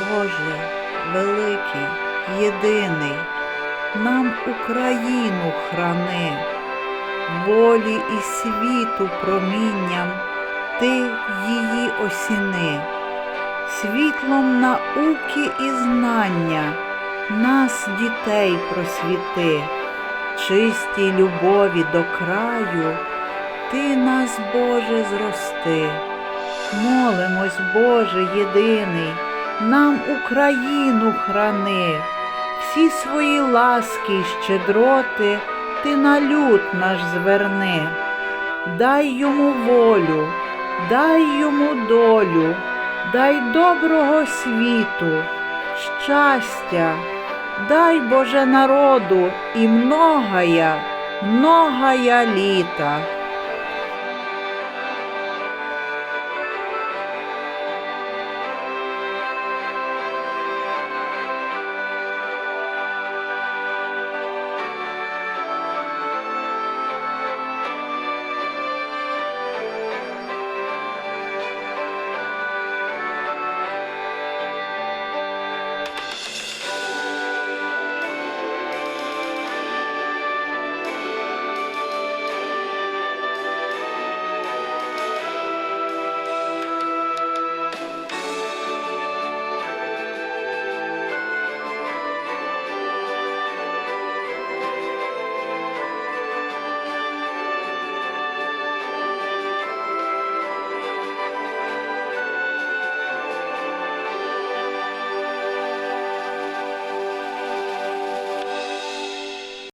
Боже, великий, єдиний, нам Україну храни, волі і світу промінням ти її осіни, світлом науки і знання нас, дітей, просвіти, чистій любові до краю, ти нас, Боже, зрости. Молимось, Боже єдиний, нам Україну храни, всі свої ласки й щедроти ти на люд наш зверни. Дай йому волю, дай йому долю, дай доброго світу, щастя, дай Боже народу і многая, многая літа.